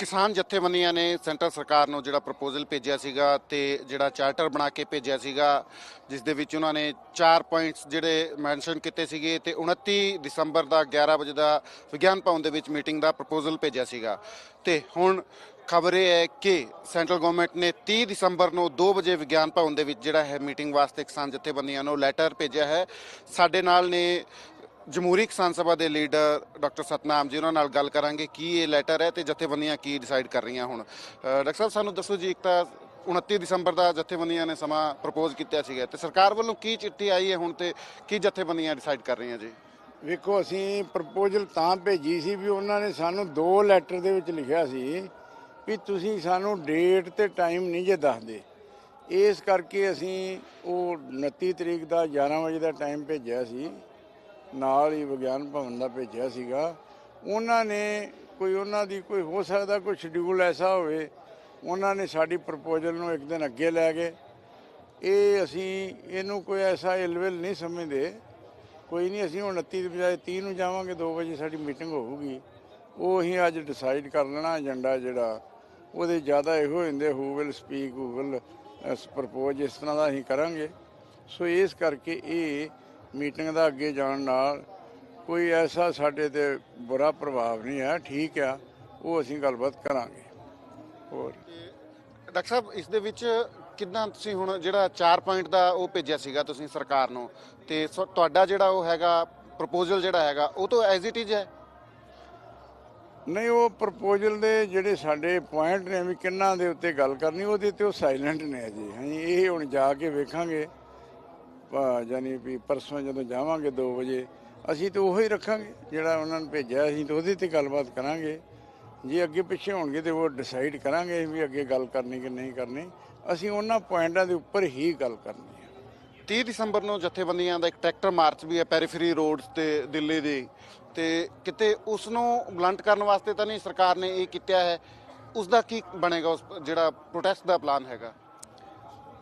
ਕਿਸਾਨ ਜਥੇਬੰਦੀਆਂ ਨੇ ਸੈਂਟਰ ਸਰਕਾਰ ਨੂੰ ਜਿਹੜਾ ਪ੍ਰਪੋਜ਼ਲ ਭੇਜਿਆ ਸੀਗਾ ਤੇ ਜਿਹੜਾ ਚਾਰਟਰ ਬਣਾ ਕੇ ਭੇਜਿਆ ਸੀਗਾ, ਜਿਸ ਦੇ ਵਿੱਚ ਉਹਨਾਂ ਨੇ 4 ਪੁਆਇੰਟਸ ਜਿਹੜੇ ਮੈਂਸ਼ਨ ਕੀਤੇ ਸੀਗੇ ਤੇ 29 ਦਸੰਬਰ ਦਾ 11 ਵਜੇ ਦਾ ਵਿਗਿਆਨ ਭਵਨ ਦੇ ਵਿੱਚ ਮੀਟਿੰਗ ਦਾ ਪ੍ਰਪੋਜ਼ਲ ਭੇਜਿਆ ਸੀਗਾ। ਤੇ ਹੁਣ ਖਬਰ ਇਹ ਹੈ ਕਿ ਸੈਂਟਰਲ ਗਵਰਨਮੈਂਟ ਨੇ 30 ਦਸੰਬਰ ਨੂੰ 2 ਵਜੇ ਵਿਗਿਆਨ ਭਵਨ ਦੇ ਵਿੱਚ ਜਿਹੜਾ ਹੈ ਮੀਟਿੰਗ ਵਾਸਤੇ ਕਿਸਾਨ ਜਥੇਬੰਦੀਆਂ ਨੂੰ ਲੈਟਰ ਭੇਜਿਆ ਹੈ। ਸਾਡੇ ਨਾਲ ਨੇ ਜਮਹੂਰੀ ਕਿਸਾਨ ਸਭਾ ਦੇ ਲੀਡਰ ਡਾਕਟਰ ਸਤਨਾਮ ਜੀ, ਉਹਨਾਂ ਨਾਲ ਗੱਲ ਕਰਾਂਗੇ ਕੀ ਇਹ ਲੈਟਰ ਹੈ ਤੇ ਜਥੇਬੰਦੀਆਂ ਕੀ ਡਿਸਾਈਡ ਕਰ ਰਹੀਆਂ ਹੁਣ। ਡਾਕਟਰ ਸਾਹਿਬ, ਸਾਨੂੰ ਦੱਸੋ ਜੀ, ਇੱਕ ਤਾਂ 29 ਦਸੰਬਰ ਦਾ ਜਥੇਬੰਦੀਆਂ ਨੇ ਸਮਾਂ ਪ੍ਰਪੋਜ਼ ਕੀਤਾ ਸੀਗਾ ਤੇ ਸਰਕਾਰ ਵੱਲੋਂ ਕੀ ਚਿੱਠੀ ਆਈ ਹੈ ਹੁਣ ਤੇ ਕੀ ਜਥੇਬੰਦੀਆਂ ਡਿਸਾਈਡ ਕਰ ਰਹੀਆਂ ਜੀ? ਵੇਖੋ, ਅਸੀਂ ਪ੍ਰਪੋਜ਼ਲ ਤਾਂ ਭੇਜੀ ਸੀ ਵੀ ਉਹਨਾਂ ਨੇ ਸਾਨੂੰ ਦੋ ਲੈਟਰ ਦੇ ਵਿੱਚ ਲਿਖਿਆ ਸੀ ਵੀ ਤੁਸੀਂ ਸਾਨੂੰ ਡੇਟ ਤੇ ਟਾਈਮ ਨਹੀਂ ਜੇ ਦੱਸਦੇ। ਇਸ ਕਰਕੇ ਅਸੀਂ ਉਹ 29 ਤਰੀਕ ਦਾ 11 ਵਜੇ ਦਾ ਟਾਈਮ ਭੇਜਿਆ ਸੀ। ਨਾਲ ਹੀ ਵਿਗਿਆਨ ਭਵਨ ਦਾ ਭੇਜਿਆ ਸੀਗਾ। ਉਹਨਾਂ ਨੇ ਕੋਈ ਉਹਨਾਂ ਦੀ ਕੋਈ ਹੋ ਸਕਦਾ ਕੋਈ ਸ਼ਡਿਊਲ ਐਸਾ ਹੋਵੇ, ਉਹਨਾਂ ਨੇ ਸਾਡੀ ਪ੍ਰਪੋਜ਼ਲ ਨੂੰ ਇੱਕ ਦਿਨ ਅੱਗੇ ਲੈ ਗਏ। ਇਹ ਅਸੀਂ, ਇਹਨੂੰ ਕੋਈ ਐਸਾ ਇਲਵਿਲ ਨਹੀਂ ਸਮਝਦੇ। ਕੋਈ ਨਹੀਂ, ਅਸੀਂ ਹੁਣ 29 ਦੀ ਬਜਾਏ 30 ਨੂੰ ਜਾਵਾਂਗੇ 2 ਵਜੇ ਸਾਡੀ ਮੀਟਿੰਗ ਹੋਊਗੀ। ਉਹ ਅਸੀਂ ਅੱਜ ਡਿਸਾਈਡ ਕਰ ਲੈਣਾ ਏਜੰਡਾ ਜਿਹੜਾ, ਉਹਦੇ ਜ਼ਿਆਦਾ ਇਹੋ ਹੁੰਦੇ who will speak who will propose ਇਸ ਤਰ੍ਹਾਂ ਦਾ ਅਸੀਂ ਕਰਾਂਗੇ। ਸੋ ਇਸ ਕਰਕੇ ਇਹ ਮੀਟਿੰਗ ਦਾ ਅੱਗੇ ਜਾਣ ਨਾਲ ਕੋਈ ਐਸਾ ਸਾਡੇ ਤੇ ਬੁਰਾ ਪ੍ਰਭਾਵ ਨਹੀਂ ਹੈ ਠੀਕ ਆ ਉਹ ਅਸੀਂ ਗੱਲਬਾਤ ਕਰਾਂਗੇ। ਹੋਰ। ਡਾਕਟਰ ਸਾਹਿਬ ਇਸ ਦੇ ਵਿੱਚ ਕਿੰਨਾ ਤੁਸੀਂ ਹੁਣ ਜਿਹੜਾ 4 ਪੁਆਇੰਟ ਦਾ ਉਹ ਭੇਜਿਆ ਸੀਗਾ ਤੁਸੀਂ ਸਰਕਾਰ ਨੂੰ ਤੇ ਤੁਹਾਡਾ ਜਿਹੜਾ ਉਹ ਹੈਗਾ ਪ੍ਰਪੋਜ਼ਲ ਜਿਹੜਾ ਹੈਗਾ ਉਹ ਤਾਂ ਐਜ਼ ਇਟ ਇਜ਼ ਹੈ? ਨਹੀਂ ਉਹ ਪ੍ਰਪੋਜ਼ਲ ਦੇ ਜਿਹੜੇ ਸਾਡੇ ਪੁਆਇੰਟ ਨੇ ਵੀ ਕਿੰਨਾਂ ਦੇ ਉੱਤੇ ਗੱਲ ਕਰਨੀ ਉਹਦੇ ਤੇ ਉਹ ਸਾਇਲੈਂਟ ਨੇ ਅਜੇ। ਹਾਂਜੀ ਇਹ ਹੁਣ ਜਾ ਕੇ ਵੇਖਾਂਗੇ। ਯਾਨੀ ਵੀ ਪਰਸੋਂ ਜਦੋਂ ਜਾਵਾਂਗੇ 2 ਵਜੇ, ਅਸੀਂ ਤਾਂ ਉਹੀ ਰੱਖਾਂਗੇ ਜਿਹੜਾ ਉਹਨਾਂ ਨੇ ਭੇਜਿਆ, ਅਸੀਂ ਤਾਂ ਉਹਦੇ ਤੇ ਗੱਲਬਾਤ ਕਰਾਂਗੇ। ਜੇ ਅੱਗੇ ਪਿੱਛੇ ਹੋਣਗੇ ਤੇ ਉਹ ਡਿਸਾਈਡ ਕਰਾਂਗੇ ਵੀ ਅੱਗੇ ਗੱਲ ਕਰਨੀ ਕਿ ਨਹੀਂ ਕਰਨੀ। ਅਸੀਂ ਉਹਨਾਂ ਪੁਆਇੰਟਾਂ ਦੇ ਉੱਪਰ ਹੀ ਗੱਲ ਕਰਨੀ ਹੈ 30 ਦਸੰਬਰ ਨੂੰ ਜਥੇਬੰਦੀਆਂ ਦਾ ਇੱਕ ਟਰੈਕਟਰ ਮਾਰਚ ਵੀ ਹੈ ਪੈਰੀਫਰੀ ਰੋਡਸ ਤੇ ਦਿੱਲੀ ਦੀ। ਤੇ ਕਿਤੇ ਉਸ ਨੂੰ ਬਲੰਟ ਕਰਨ ਵਾਸਤੇ ਤਾਂ ਨਹੀਂ ਸਰਕਾਰ ਨੇ ਇਹ ਕੀਤਾ ਹੈ? ਉਸ ਦਾ ਕੀ ਬਣੇਗਾ? ਉਸ ਜਿਹੜਾ ਪ੍ਰੋਟੈਸਟ ਦਾ ਪਲਾਨ ਹੈਗਾ?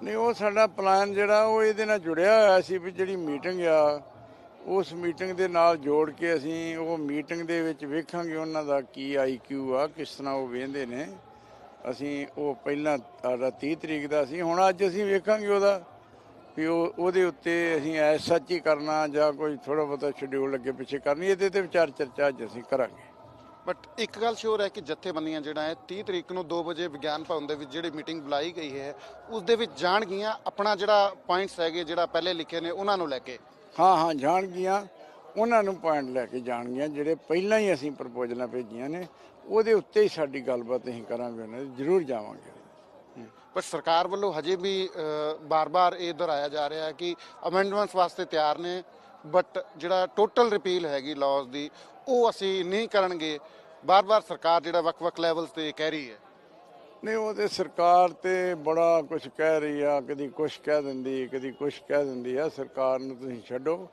ਨਹੀਂ, ਉਹ ਸਾਡਾ ਪਲਾਨ ਜਿਹੜਾ, ਉਹ ਇਹਦੇ ਨਾਲ ਜੁੜਿਆ ਹੋਇਆ ਸੀ ਵੀ ਜਿਹੜੀ ਮੀਟਿੰਗ ਆ, ਉਸ ਮੀਟਿੰਗ ਦੇ ਨਾਲ ਜੋੜ ਕੇ ਅਸੀਂ ਉਹ ਮੀਟਿੰਗ ਦੇ ਵਿੱਚ ਵੇਖਾਂਗੇ ਉਹਨਾਂ ਦਾ ਕੀ ਆਈਕਿਊ ਆ, ਕਿਸ ਤਰ੍ਹਾਂ ਉਹ ਵੇਂਦੇ ਨੇ। ਅਸੀਂ ਉਹ ਪਹਿਲਾਂ ਸਾਡਾ 30 ਤਰੀਕ ਦਾ ਸੀ, ਹੁਣ ਅੱਜ ਅਸੀਂ ਵੇਖਾਂਗੇ ਉਹਦਾ ਵੀ ਉਹ, ਉਹਦੇ ਉੱਤੇ ਅਸੀਂ ਐਸ ਸੱਚ ਹੀ ਕਰਨਾ ਜਾਂ ਕੋਈ ਥੋੜਾ ਬਹੁਤਾ ਸ਼ਡਿਊਲ ਅੱਗੇ ਪਿੱਛੇ ਕਰਨੀ, ਇਹਦੇ ਤੇ ਵਿਚਾਰ ਚਰਚਾ ਅੱਜ ਅਸੀਂ ਕਰਾਂਗੇ। ਬਟ ਇੱਕ ਗੱਲ ਸ਼ੋਰ ਹੈ ਕਿ ਜਥੇਬੰਦੀਆਂ ਜਿਹੜਾ ਹੈ 30 ਤਰੀਕ ਨੂੰ 2 ਵਜੇ ਵਿਗਿਆਨ ਭਵਨ ਦੇ ਵਿੱਚ ਜਿਹੜੀ ਮੀਟਿੰਗ ਬੁਲਾਈ ਗਈ ਹੈ ਉਸ ਦੇ ਵਿੱਚ ਜਾਣਗੀਆਂ ਆਪਣਾ ਜਿਹੜਾ ਪੁਆਇੰਟਸ ਹੈਗੇ ਜਿਹੜਾ ਪਹਿਲੇ ਲਿਖੇ ਨੇ ਉਹਨਾਂ ਨੂੰ ਲੈ ਕੇ। ਹਾਂ ਹਾਂ ਜਾਣਗੀਆਂ ਉਹਨਾਂ ਨੂੰ ਪੁਆਇੰਟ ਲੈ ਕੇ ਜਾਣਗੀਆਂ ਜਿਹੜੇ ਪਹਿਲਾਂ ਹੀ ਅਸੀਂ ਪ੍ਰਪੋਜ਼ਲਾਂ ਭੇਜੀਆਂ ਨੇ ਉਹਦੇ ਉੱਤੇ ਹੀ ਸਾਡੀ ਗੱਲਬਾਤ ਅਸੀਂ ਕਰਾਂਗੇ ਉਹਨਾਂ ਦੀ ਜ਼ਰੂਰ ਜਾਵਾਂਗੇ। ਪਰ ਸਰਕਾਰ ਵੱਲੋਂ ਹਜੇ ਵੀ ਬਾਰ-ਬਾਰ ਇਹ ਦੁਹਰਾਇਆ ਜਾ ਰਿਹਾ ਹੈ ਕਿ ਅਮੈਂਡਮੈਂਟਸ ਵਾਸਤੇ ਤਿਆਰ ਨੇ। ਬਟ ਜਿਹੜਾ ਟੋਟਲ ਰਿਪੀਲ ਹੈਗੀ ਲਾਜ਼ ਦੀ, ਉਹ ਅਸੀਂ ਨਹੀਂ ਕਰਨਗੇ। ਬਾਰ-ਬਾਰ ਸਰਕਾਰ ਜਿਹੜਾ ਵੱਖ-ਵੱਖ ਲੈਵਲਸ ਤੇ ਕਹਿ ਰਹੀ ਹੈ। ਨਹੀਂ, ਉਹ ਤੇ ਸਰਕਾਰ ਤੇ ਬੜਾ ਕੁਝ ਕਹਿ ਰਹੀ ਆ, ਕਦੀ ਕੁਝ ਕਹਿ ਦਿੰਦੀ, ਕਦੀ ਕੁਝ ਕਹਿ ਦਿੰਦੀ ਆ, ਸਰਕਾਰ ਨੂੰ ਤੁਸੀਂ ਛੱਡੋ।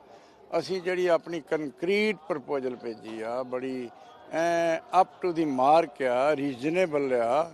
ਅਸੀਂ ਜਿਹੜੀ ਆਪਣੀ ਕੰਕਰੀਟ ਪ੍ਰਪੋਜ਼ਲ ਭੇਜੀ ਆ, ਬੜੀ, ਐ ਅਪ ਟੂ ਦੀ ਮਾਰਕ ਆ ਰੀਜ਼ਨੇਬਲ ਆ,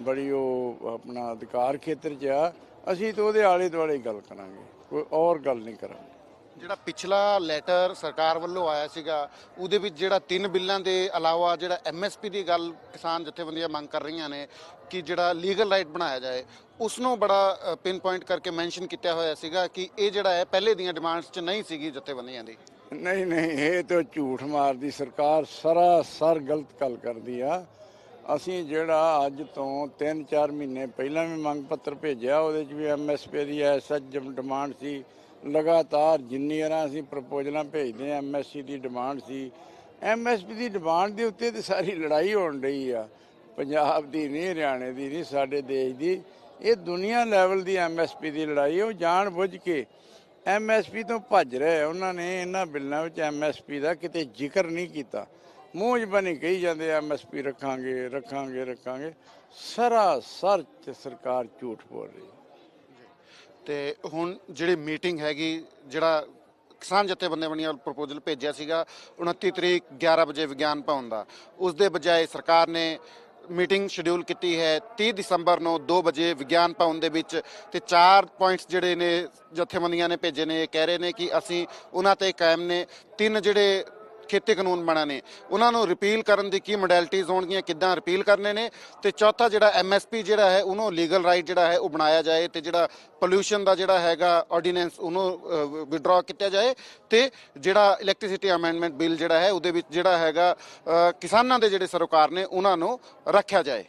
ਬੜੀ ਉਹ ਆਪਣਾ ਅਧਿਕਾਰ ਖੇਤਰ 'ਚ ਆ, ਅਸੀਂ ਤਾਂ ਉਹਦੇ ਆਲੇ ਦੁਆਲੇ ਗੱਲ ਕਰਾਂਗੇ, ਕੋਈ ਔਰ ਗੱਲ ਨਹੀਂ ਕਰਾਂਗੇ। ਜਿਹੜਾ ਪਿਛਲਾ ਲੈਟਰ ਸਰਕਾਰ ਵੱਲੋਂ ਆਇਆ ਸੀਗਾ, ਉਹਦੇ ਵਿੱਚ ਜਿਹੜਾ ਤਿੰਨ ਬਿੱਲਾਂ ਦੇ ਇਲਾਵਾ ਜਿਹੜਾ ਐਮਐਸਪੀ ਦੀ ਗੱਲ ਕਿਸਾਨ ਜਥੇਬੰਦੀਆਂ ਮੰਗ ਕਰ ਰਹੀਆਂ ਨੇ ਕਿ ਜਿਹੜਾ ਲੀਗਲ ਰਾਈਟ ਬਣਾਇਆ ਜਾਏ ਉਸ ਨੂੰ ਬੜਾ ਪਿਨ ਪੁਆਇੰਟ ਕਰਕੇ ਮੈਂਸ਼ਨ ਕੀਤਾ ਹੋਇਆ ਸੀਗਾ ਕਿ ਇਹ ਜਿਹੜਾ ਹੈ, ਪਹਿਲੇ ਦੀਆਂ ਡਿਮਾਂਡਸ 'ਚ ਨਹੀਂ ਸੀਗੀ ਜਥੇਬੰਦੀਆਂ ਦੀ। ਨਹੀਂ ਨਹੀਂ, ਇਹ ਤਾਂ ਝੂਠ ਮਾਰਦੀ ਸਰਕਾਰ ਸਰਾਸਰ ਗਲਤ ਗੱਲ ਕਰਦੀ ਆ। ਅਸੀਂ ਜਿਹੜਾ ਅੱਜ ਤੋਂ 3-4 ਮਹੀਨੇ ਪਹਿਲਾਂ ਵੀ ਮੰਗ ਪੱਤਰ ਭੇਜਿਆ, ਉਹਦੇ 'ਚ ਵੀ ਐਮਐਸਪੀ ਦੀ ਐਸਐਚ ਡਿਮਾਂਡ ਸੀ। ਲਗਾਤਾਰ ਜਿੰਨੀ ਵਾਰਾਂ ਅਸੀਂ ਪ੍ਰਪੋਜ਼ਲਾਂ ਭੇਜਦੇ ਆ ਐਮਐਸਸੀ ਦੀ ਡਿਮਾਂਡ ਸੀ। ਐਮਐਸਪੀ ਦੀ ਡਿਮਾਂਡ ਦੇ ਉੱਤੇ ਤੇ ਸਾਰੀ ਲੜਾਈ ਹੋਣ ਰਹੀ ਆ। ਪੰਜਾਬ ਦੀ ਨਹੀਂ ਹਰਿਆਣੇ ਦੀ ਨਹੀਂ ਸਾਡੇ ਦੇਸ਼ ਦੀ। ਇਹ ਦੁਨੀਆ ਲੈਵਲ ਦੀ ਐਮਐਸਪੀ ਦੀ ਲੜਾਈ ਉਹ ਜਾਣ ਬੁੱਝ ਕੇ ਐਮਐਸਪੀ ਤੋਂ ਭੱਜ ਰਹੇ ਉਹਨਾਂ ਨੇ ਇਹਨਾਂ ਬਿੱਲਾਂ ਵਿੱਚ ਐਮਐਸਪੀ ਦਾ ਕਿਤੇ ਜ਼ਿਕਰ ਨਹੀਂ ਕੀਤਾ। ਮੂੰਹ ਜ਼ਬਾਨੀ ਕਹੀ ਜਾਂਦੇ ਐਮਐਸਪੀ ਰੱਖਾਂਗੇ ਰੱਖਾਂਗੇ ਰੱਖਾਂਗੇ। ਸਰਾਸਰ ਚ ਸਰਕਾਰ ਝੂਠ ਬੋਲ ਰਹੀ ਤੇ ਹੁਣ ਜਿਹੜੀ ਮੀਟਿੰਗ ਹੈਗੀ, ਜਿਹੜਾ ਕਿਸਾਨ ਜਥੇਬੰਦੀਆਂ ਬਣੀਆਂ ਪ੍ਰਪੋਜ਼ਲ ਭੇਜਿਆ ਸੀਗਾ 29 ਤਰੀਕ 11 ਵਜੇ ਵਿਗਿਆਨ ਭਵਨ ਦਾ। ਉਸ ਦੇ ਬਜਾਏ ਸਰਕਾਰ ਨੇ ਮੀਟਿੰਗ ਸ਼ਡਿਊਲ ਕੀਤੀ ਹੈ 30 ਦਸੰਬਰ ਨੂੰ 2 ਵਜੇ ਵਿਗਿਆਨ ਭਵਨ ਦੇ ਵਿੱਚ ਤੇ ਚਾਰ ਪੁਆਇੰਟਸ ਜਿਹੜੇ ਨੇ ਜਥੇਬੰਦੀਆਂ ਨੇ ਭੇਜੇ ਨੇ, ਇਹ ਕਹਿ ਰਹੇ ਨੇ ਕਿ ਅਸੀਂ ਉਹਨਾਂ ਤੇ ਕਾਇਮ ਨੇ। ਤਿੰਨ ਜਿਹੜੇ ਖੇਤੀ ਕਾਨੂੰਨ ਬਣਾ ਨੇ। ਉਹਨਾਂ ਨੂੰ ਰਿਪੀਲ ਕਰਨ ਦੀ ਕੀ ਮੋਡੈਲਿਟੀਆਂ ਹੋਣਗੀਆਂ, ਕਿੱਦਾਂ ਰਿਪੀਲ ਕਰਨੇ ਨੇ? ਤੇ ਚੌਥਾ ਜਿਹੜਾ ਐਮਐਸਪੀ ਜਿਹੜਾ ਹੈ, ਉਹਨੂੰ ਲੀਗਲ ਰਾਈਟ ਜਿਹੜਾ ਹੈ, ਉਹ ਬਣਾਇਆ ਜਾਏ ਤੇ ਜਿਹੜਾ ਪੋਲੂਸ਼ਨ ਦਾ ਜਿਹੜਾ ਹੈਗਾ ਆਰਡੀਨੈਂਸ ਉਹਨੂੰ ਵਿਡਰਾ ਕੀਤਾ ਜਾਏ ਤੇ ਜਿਹੜਾ ਇਲੈਕਟ੍ਰਿਸਿਟੀ ਅਮੈਂਡਮੈਂਟ ਬਿੱਲ ਜਿਹੜਾ ਹੈ, ਉਹਦੇ ਵਿੱਚ ਜਿਹੜਾ ਹੈਗਾ ਕਿਸਾਨਾਂ ਦੇ ਜਿਹੜੇ ਸਰੋਕਾਰ ਨੇ, ਉਹਨਾਂ ਨੂੰ ਰੱਖਿਆ ਜਾਏ।